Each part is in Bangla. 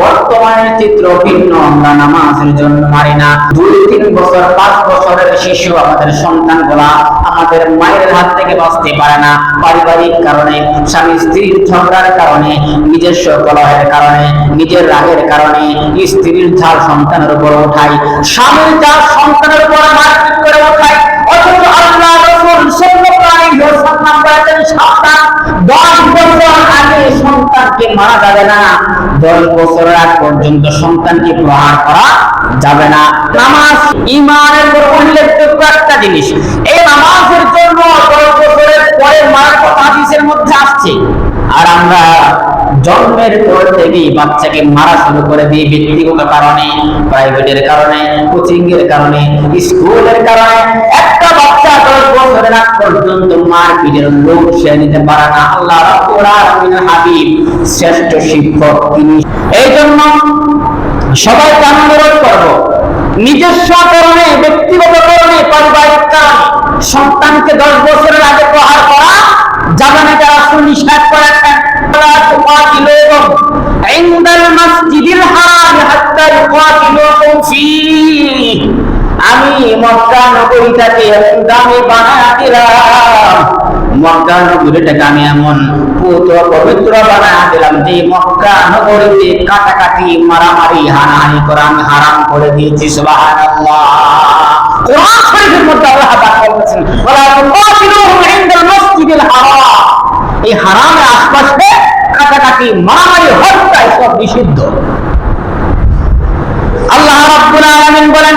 বর্তমানের চিত্র ভিন্ন, আমরা নামাজের জন্য মারি না। দুই, তিন বছর, পাঁচ বছরের শিশু আমাদের সন্তানগুলা আমাদের মায়ের হাত থেকে বাঁচতে পারে না। পারিবারিক কারণে, স্বামী স্ত্রীর ঝগড়ার কারণে, নিজস্ব কলহের কারণে, নিজের রাগের কারণে স্ত্রীর ঝাল সন্তানের উপর উঠাই। স্বামীর ঝাল সন্তানের উপর মারপিট করে উঠাই। অথচ আল্লাহ রসুল সাল্লাল্লাহু আলাইহি ওয়াসাল্লাম বলেছেন, সাবধান। দশ বছর আগে দশ বছর আগ পর্যন্ত সন্তানকে প্রহার করা যাবে না। নামাজ ইমানের উপর উল্লেখযোগ্য একটা জিনিস। এই নামাজের জন্য দশ বছরের পরে মারার কথা হাদিসের মধ্যে আসছে। আর আমরা জন্মের পর থেকেই বাচ্চাকে মারা শুরু করে দিই ব্যক্তিগত কারণে প্রাইভেটের কারণে কোচিং এর কারণে স্কুলের কারণে। একটা বছরের আগ পর্যন্ত মার পিঠের লোক সে নিতে পারে না আল্লাহ রাব্বুল আলামিনের হাবিব শ্রেষ্ঠ শিক্ষক তিনি এই জন্য সবাইকে আমি অনুরোধ করব নিজস্ব কারণে ব্যক্তিগত কারণে পারিবারিক কারণে সন্তানকে দশ বছরের আগে প্রহার করা যাবে না যারা সুনিশ্চিত করেছেন لا تقاتلوهم عند المسجد الحرام حتى يقاتلوكم فيه আমি মক্কা নগরীটাকে দামি বানায় দিলাম মক্কা নগরীটাকে আমি এমন পবিত্র বানায় দিলাম যে মক্কা নগরীতে কাটাকাটি, মারামারি, হানাহানি করা আমি হারাম করে দিয়েছি, সুবহানাল্লাহ। কোরআন শরীফের মধ্যে আল্লাহ পাক বলেছেন ওয়ালা তুকাতিলুহুম ইনদাল মাসজিদিল হারাম। এই হারামের আশপাশে কাটাকাটি, মারামারি, হত্যা এসব নিষিদ্ধ। আল্লাহ রাব্বুল আলামিন বলেন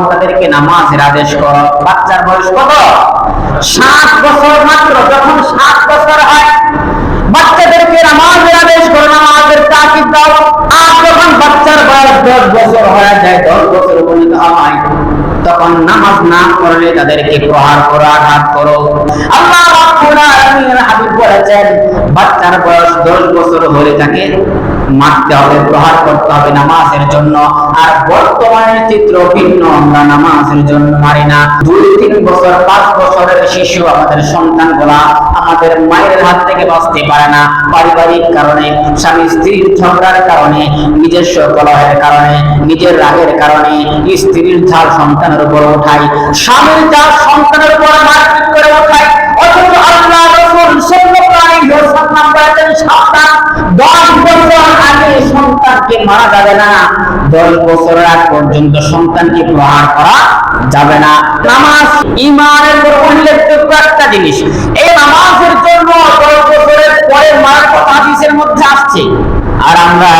নামাজের আদেশ কর। বাচ্চার বয়স কত? সাত বছর মাত্র। যখন সাত বছর হয়, বাচ্চাদেরকে নামাজের আদেশ করো, নামাজের তাকিদ দাও। আর বাচ্চার বয়স দশ বছর হয়ে যায়, দশ বছর উপনীত হয় তখন নামাজ না তাদেরকে প্রহার করো, আঘাত করো। আল্লাহ বাচ্চার বয়স 10 বছর হলে তাকে মারতে হবে, প্রহার করতে হবে নামাজের জন্য। আর বর্তমানের চিত্র ভিন্ন, আমরা নামাজের জন্য মারি না। দুই তিন বছর, পাঁচ বছরের শিশু আমাদের সন্তানগুলা আমাদের মায়ের হাত থেকে বাঁচতে পারে না। পারিবারিক কারণে, স্বামী স্ত্রীর ঝগড়ার কারণে নিজস্ব কলহের কারণে, নিজের রাগের কারণে, স্ত্রীর ঝাল সন্তানের উপর উঠাই স্বামীর ঝাল সন্তানের উপর মারপিট করে উঠাই অথচ আল্লাহ বলেছেন সাবধান দশ বছর আগে সন্তানকে মারা যাবে না। দশ বছর আগ পর্যন্ত সন্তানকে প্রহার করা যাবে না। নামাজ উপর উল্লেখযোগ্য একটা জিনিস। এই নামাজের জন্য দশ বছরের পরে মারার কথা হাদিসের মধ্যে আসছে। আর আমরা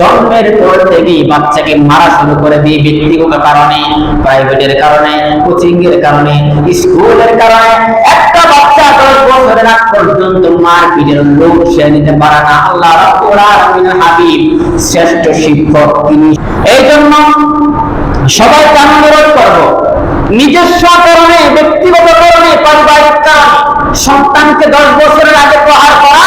জন্মের পর থেকেই বাচ্চাকে মারা শুরু করে দিই ব্যক্তিগত কারণে, প্রাইভেটের কারণে কোচিং এর কারণে, স্কুলের কারণে। একটা বাচ্চা দশ বছরের আগ পর্যন্ত মার পিঠের লোক সে নিতে পারে না। আল্লাহ হাবিব শ্রেষ্ঠ শিক্ষক তিনি। এই জন্য সবাইকে আমি অনুরোধ করব, নিজস্ব কারণে, ব্যক্তিগত কারণে, পারিবারিক কারণে সন্তানকে দশ বছরের আগে প্রহার করা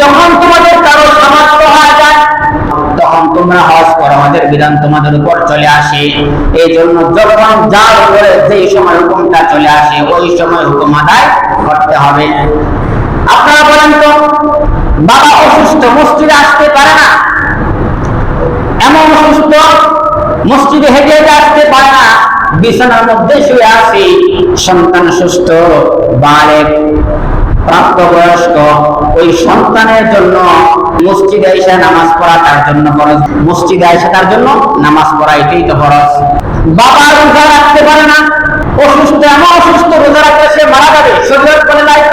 যখন তোমাদের কারও সামর্থ্য হয়ে যায়, তখন তোমরা হজ করো হজের বিধান তোমাদের উপর চলে আসে। এই জন্য যখন যার উপরে যেই সময় হুকুমটা চলে আসে, ওই সময় হুকুম আদায় করতে হবে। আপনারা বলেন তো, বাবা অসুস্থ, মসজিদে আসতে পারে না। এমন অসুস্থ মসজিদে হেঁটে হেঁটে আসতে পারে না। বিছানার মধ্যে শুয়ে আছে। সন্তান সুস্থ, বালেক, প্রাপ্তবয়স্ক। ওই সন্তানের জন্য মসজিদে এসে নামাজ পড়া তার জন্য ফরজ। মসজিদে এসে তার জন্য নামাজ পড়া এটাই তো ফরজ। বাবা রোজা রাখতে পারে না। অসুস্থ, এমন অসুস্থ রোজা রাখলে সে মারা যাবে। শরীর বলে লাইফ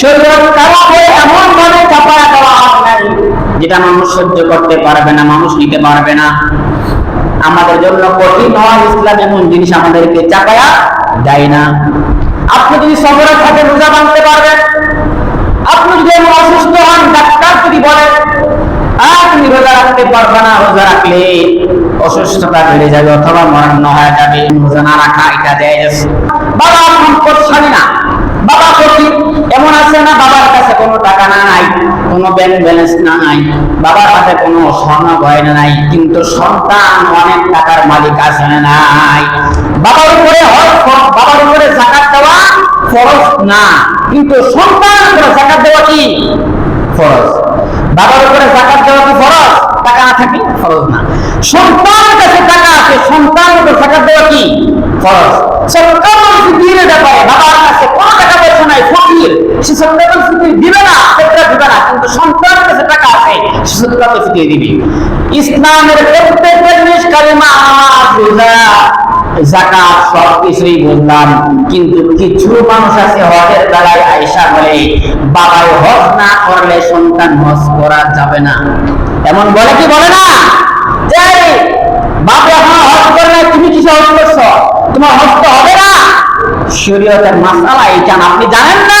শরীর কারণে এমন ভাবে নাই যেটা মানুষ সহ্য করতে পারবে না, মানুষ নিতে পারবে না। আমাদের জন্য কঠিন হওয়া ইসলাম, এমন জিনিস আমাদেরকে চাপায়া দেয় না। আপনি যদি সফরে থাকে রোজা বাঁধতে পারবেন। আপনি যদি অসুস্থ হন, ডাক্তার যদি বলেন বাবা সম্পদ এমন আছে না, বাবার কাছে কোনো টাকা না, নাই। কোনো ব্যাংক ব্যালেন্স না নাই, বাবার কাছে কোনো স্বর্ণ গয়না নাই, কিন্তু সন্তান অনেক টাকার মালিক আছে নাই। বাবার উপরে বাবার উপরে জাকাত দেওয়া ফরজ না, কিন্তু সন্তানের উপরে জাকাত দেওয়া কি? ফরজ। বাবার উপরে জাকাত দেওয়া কি ফরজ? টাকা না থাকি ফরজ না। সন্তানের কাছে টাকা আছে, সন্তানের উপর জাকাত দেওয়া কি? ফরজ। সরকার যদি দিয়ে ব্যাপারে বাবার কাছে কোনো টাকা পয়সা নাই, ফকির। সে ফিকির দিবে না। কিন্তু কাছে কিছু মানুষ আছে হজের বেলায় আয়সা বলে বাবাই হজ না করলে সন্তান হজ করা যাবে না। এমন বলে কি বলে না? যে করলে তুমি করছ? তোমার হজ তো হবে না। শরীয়তের মাসালা এইটা না। আপনি জানেন না?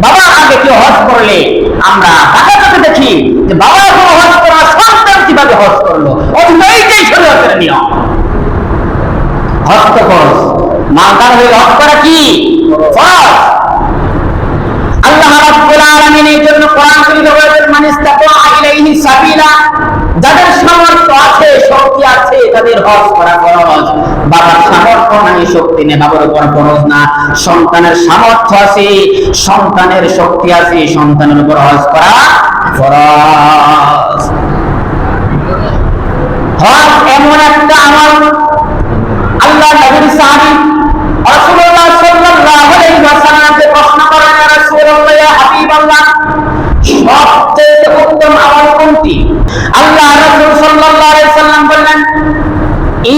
বাবা আগে কেউ হজ করলে আমরা কাছে দেখি যে বাবা কোনো হজ করা সন্তান কীভাবে হজ করল? অথবা এইটাই শরীয়তের নিয়ম। হজ তো ফরজ। হয়ে হজ করা কি? ফরজ। আল্লাহ রাব্বুল আলামিন এই জন্য কোরআন শরীফে বলেছেন মান ইস্তাতা ইলাইহি সাবিলা যাদের সামর্থ্য আছে, শক্তি আছে, তাদের হজ করা ফরজ। বাবার সামর্থ্য নাই, শক্তি নেই, বাবার উপর ফরজ না। সন্তানের সামর্থ্য আছে, সন্তানের শক্তি আছে, সন্তানের উপর হজ করা ফরজ হজ এমন একটা আমল আল্লাহ নবীর সাহাবী রাসূলুল্লাহ সাল্লাল্লাহু আলাইহি ওয়াসাল্লামকে প্রশ্ন করেন ইয়া রাসূলুল্লাহ ইয়া হাবিবাল্লাহ সবচেয়ে উত্তম আমল কোনটি আল্লাহ রাসূল সাল্লাল্লাহু আলাইহি ওয়াসাল্লাম বললেন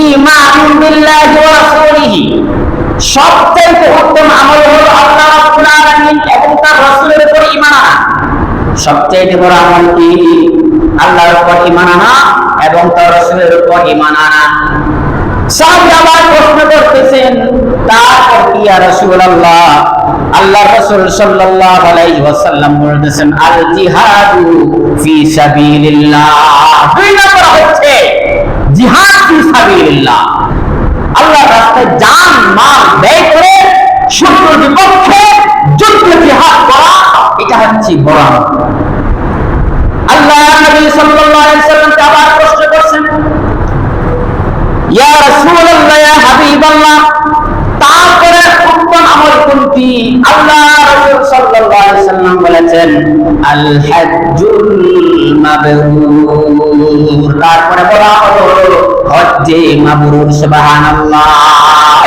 ঈমানুন বিল্লাহি ওয়া রাসূলিহি সবচেয়ে উত্তম আমল হলো আল্লাহ রাব্বুল আলামিন এবং তার রাসূলের উপর ঈমান আনা। বড় আমল কি? আল্লাহর উপর ঈমান আনা এবং তার রাসূলের উপর ঈমান আনা। সাহাবী আবার প্রশ্ন করতেছেন, তারপর কি রাসূলুল্লাহ? আল্লাহ রাসূল সাল্লাল্লাহু আলাইহি ওয়াসাল্লাম বলতেছেন, আল জিহাদু ফি সাবিলিল্লাহ। দুই নম্বর হচ্ছে জিহাদ ফি সাবিলিল্লাহ। আল্লাহর রাস্তায় জান মাল ব্যয় করে শত্রুর বিপক্ষে যুদ্ধ জিহাদ করা, এটা হচ্ছে বড় আল্লাহ নবী সাল্লাল্লাহু আলাইহি ওয়াসাল্লামকে আবার প্রশ্ন করছেন, ইয়া রাসূলুল্লাহ, ইয়া হাবিবাল্লাহ, তারপরে উত্তম আমল কোনটি? আল্লাহ রাসূল সাল্লাল্লাহু আলাইহি সাল্লাম বলেছেন আল হজ্জুল মাবরুর তারপরে বলা হলো হজ্জে মাবরুর, সুবহানাল্লাহ।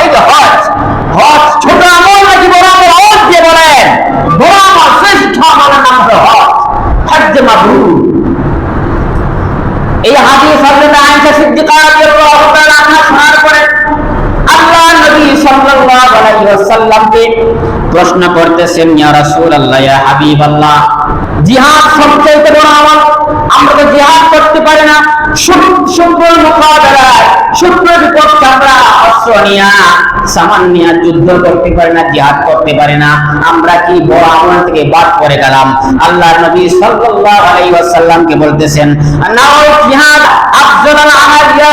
এই যে হজ। হজ ছোট আমল নাকি বড় আমল? হজ যে বলেন? বড় আমল, শ্রেষ্ঠ আমলের নাম হলো হজ। হজ্জে মাবরুর। এই হাদিস হযরত আয়েশা সিদ্দিকা রাদিয়াল্লাহু তাআলা আনহা শোনার পরে আল্লাহ নবী সাল্লাল্লাহু আলাইহি ওয়াসাল্লামকে প্রশ্ন করতেছেন, ইয়া রাসূলুল্লাহ, ইয়া হাবিবাল্লাহ, জিহাদ সবচেয়ে বড় আমল? আমরা তো জিহাদ করতে পারি না। শত্রুর যুদ্ধ করতে পারি না, জিহাদ করতে পারে না। আমরা কি বড় আমল থেকে বাদ করে গেলাম? আল্লাহ নবী সাল্লাল্লাহু ওয়াসাল্লামকে বলতেছেন, নাও জিহাদ, আফজাল আমাল ইয়া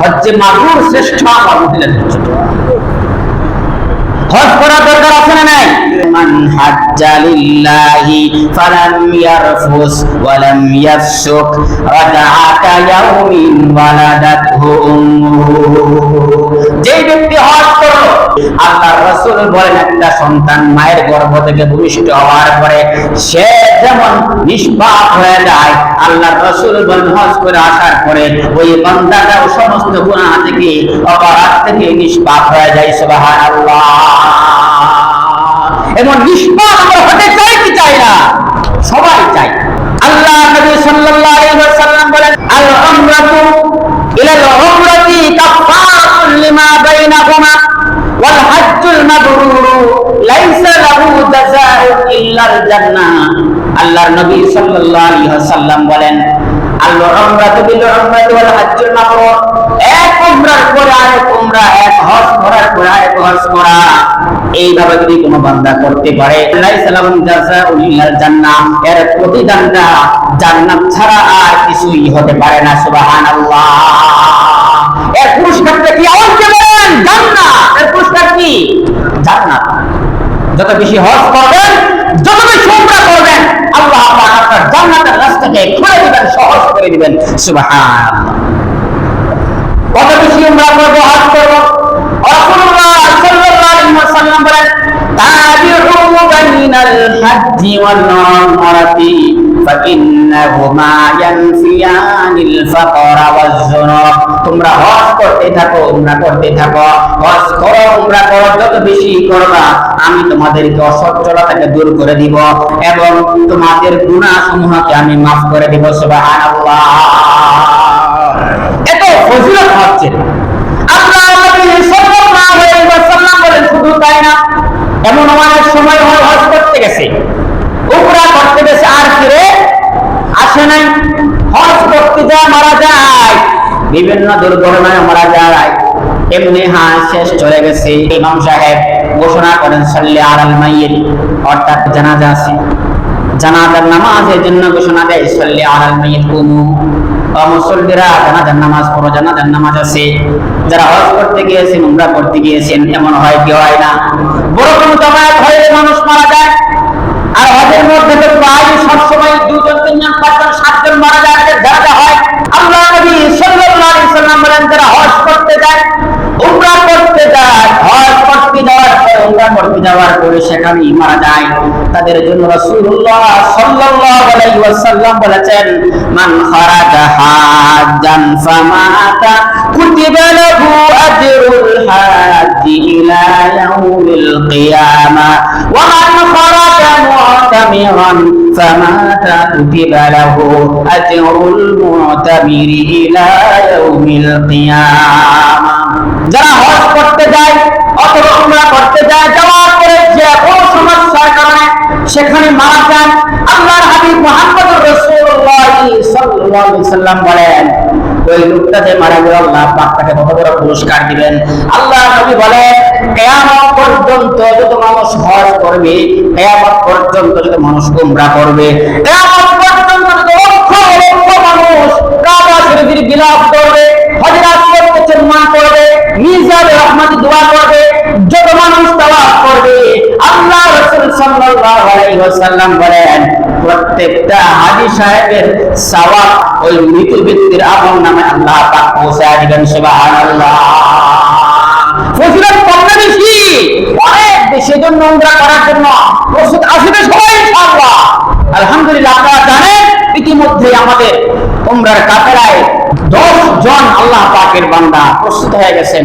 হজ্জে মাবরুর শ্রেষ্ঠ আমার মহিলাদের জন্য হজ করার দরকার আছে না নাই? মান হাজ্জা লিল্লাহি ফালাম ইয়ারফুস ওয়ালাম ইয়াফসুক। রাজাআকা ইয়াউমিন ওয়ালাদাতহু উম্মুহু। যেই ব্যক্তি আল্লাহর রাসূল বলেন, একটা সন্তান মায়ের গর্ভ থেকে ভূমিষ্ঠ হওয়ার পরে সে যেমন নিষ্পাপ হয়ে যায় আল্লাহর রাসূল বলেন, হজ করে আসার পরে ওই বান্দাটাও সমস্ত গুনাহ থেকে, অপরাধ থেকে নিষ্পাপ হয়ে যায়, সুবহানাল্লাহ। এমন নিষ্পাপ হতে চাই কি চাই না? সবাই চাই আল্লাহর নবী সাল্লাল্লাহু বলেন পুরস্কারটা কি কি? জান্নাত। যত বেশি হজ করবেন, যত বেশি উমরা করবেন, আল্লাহ পাক আপনার জান্নাতের রাস্তাকে খুলে দিবেন, সহজ করে দিবেন। সুবহানাল্লাহ। কত বেশি উমরা করব, হজ করব? রাসূলুল্লাহ সাল্লাল্লাহু আলাইহি ওয়াসাল্লাম বলেন তাবিউ বাইনাল হাজ্জি ওয়াল উমরাতি। তোমরা হজ করতে থাকো, উমরা করতে থাকো। হজ করো, উমরা করো, যত বেশি করবা, আমি তোমাদেরকে অসচ্ছলতাকে দূর করে দিব এবং তোমাদের গুনাহ সমূহকে আমি মাফ করে দিব, সুবহানাল্লাহ। এত ফজিলত হচ্ছে আল্লাহ নবী সাল্লাল্লাহু আলাইহি ওয়াসাল্লাম বলেন শুধু তাই না এমন অনেক সময় হয় হজ করতে গেছে উমরা করতে গেছে আর ফিরে আসে নাই হজ যায় মারা যায়। বিভিন্ন দুর্ঘটনায় মারা যায়। এমনি শেষ চলে গেছে। ইমাম সাহেব ঘোষণা করেন, সাল্লি অর্থাৎ জানাজা আছে। জানাজার জন্য ঘোষণা দেয়, সাল্লি কুমু। মুসল্লিরা জানাজার নামাজ পড়ো, জানাজার নামাজ আছে। যারা হজ করতে গিয়েছেন, উমরা করতে গিয়েছেন, এমন হয় কি হয় না? বড় কোনো হয়ে মানুষ মারা যায়। আর হজের মধ্যে তো প্রায় সবসময় দুজন তিনজন, পাঁচজন, সাতজন মারা যায়। আল্লাহ নবী সাল্লাল্লাহু আলাইহি সাল্লাম বলেন, যারা হজ করতে যায়, উমরা করতে যায়, হজ করতে যাওয়ার পরে, উমরা করতে যাওয়ার পরে সেখানে মারা যায়। তাদের জন্য রাসূলুল্লাহ সাল্লাল্লাহু আলাইহি ওয়াসাল্লাম বলেছেন, মান খারাজা হাজ্জান ফামাতা কুতিবা লাহু আজরুল ইলা ইয়াউমিল কিয়ামা ওয়া মান খারাজা মু'তামিরান ফামাতা কুতিবা লাহু আজরুল মু'তামিরি ইলা ইয়াউমিল কিয়ামা যারা হজ করতে যায়, অথবা উমরা করতে যায় যাওয়ার পরে যে কোনো সমস্যার কারণে সেখানে মারা যান, আল্লাহর হাবিব মুহাম্মদুর রাসূলুল্লাহ সাল্লাল্লাহু সাল্লাম বলেন ওই লোকটা যে মারা গেল, আল্লাহ পাক তাকে কত বড় পুরস্কার দিবেন। আল্লাহ নবী কিয়ামত পর্যন্ত যত মানুষ হজ করবে, কিয়ামত পর্যন্ত যত মানুষ উমরা করবে। কিয়ামত পর্যন্ত যত লক্ষ লক্ষ মানুষ কাবা শরীফের করবে, হযরত করতে করবে রহমত দোয়া করবে, যত মানুষ করবে। আল্লাহ রাসূল সাল্লাল্লাহু আলাইহি ওয়াসাল্লাম বলেন প্রত্যেকটা হাজী সাহেবের সওয়াব ওই মৃত ব্যক্তির আমল নামে আল্লাহ পাক পৌঁছায় দিবেন সুবহানাল্লাহ। ফজিলত না বেশি, অনেক বেশি জন্য উমরা করার জন্য প্রস্তুত আসবে সবাই, ইনশাআল্লাহ। আলহামদুলিল্লাহ, আপনারা জানেন, ইতিমধ্যে আমাদের উমরার কাফেলায় দশ জন আল্লাহ পাকের বান্দা প্রস্তুত হয়ে গেছেন।